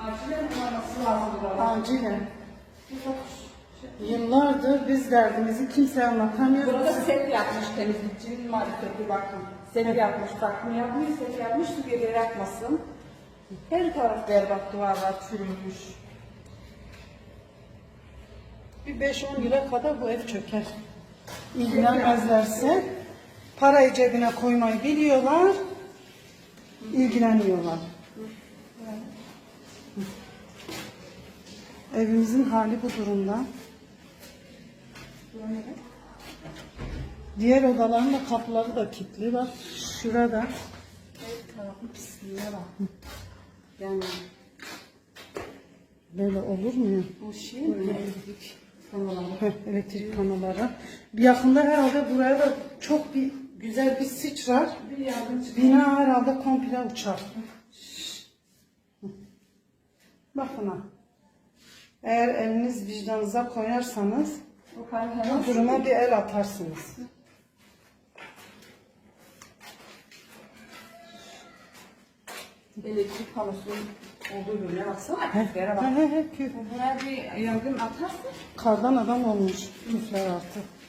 Acilen olması lazım burada. Acilen. Yıllardır biz derdimizi kimseye anlatamıyoruz. Burada set yapmış temizlikçinin marifeti bakın. Set yapmış, bakım yapmış, set yapmış su geriye yakmasın. Her taraf berbat duvarlar çürümüş. Bir 5-10 yıla kadar bu ev çöker. İlgilenmezlerse parayı cebine koymayı biliyorlar, ilgileniyorlar. Evimizin hali bu durumda. Diğer odaların da kapıları da kilitli. Bak şurada. Her tarafın pisliğine bak. Yani Böyle olur mu bu şey mi? Elektrik panoları. Heh, elektrik panoları. Bir yakında herhalde buraya da çok bir güzel bir sıçrar. Bir. Bina herhalde komple uçar. Bakın ha. Eğer eliniz vicdanınıza koyarsanız bu duruma bir el atarsınız. elektrik panosunun olduğu bölüme baksana. Küflere He bak. he he küf. Buraya bir yangın atarsın. Kardan adam olmuş küfler artık.